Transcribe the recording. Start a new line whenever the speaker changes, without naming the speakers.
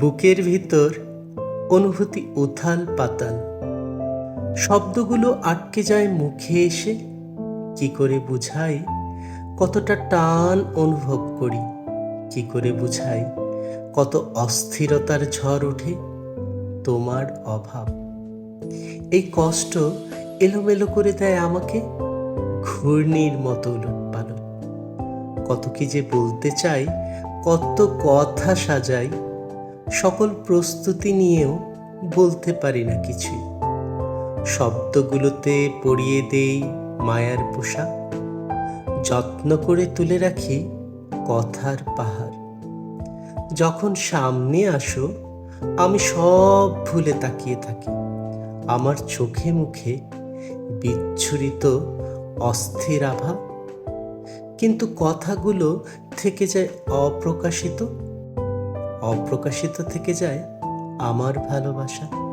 বুকের ভিতর অনুভূতি উথাল পাতাল। শব্দগুলো আটকে যায় মুখে এসে, কি করে বুঝাই? কতটা টান অনুভব করি, কি করে বুঝাই? কত অস্থিরতার ঝড় ওঠে তোমার অভাব। এই কষ্ট এলোমেলো করে দেয় আমাকে, ঘূর্ণির মতো উলটপালট। কত কি যে বলতে চাই, কত কথা সাজাই সকল প্রস্তুতি নিয়েও বলতে পারি না কিছুই। শব্দগুলোতে পরিয়ে দেই মায়ার পোশাক। যত্ন করে তুলে রাখি কথার পাহাড়। যখন সামনে আসো, আমি সব ভুলে তাকিয়ে থাকি। আমার চোখে মুখে বিচ্ছুরিত, অস্থির আভা। কিন্তু কথাগুলো থেকে যায় অপ্রকাশিত অপ্রকাশিত থেকে যায় আমার ভালোবাসা।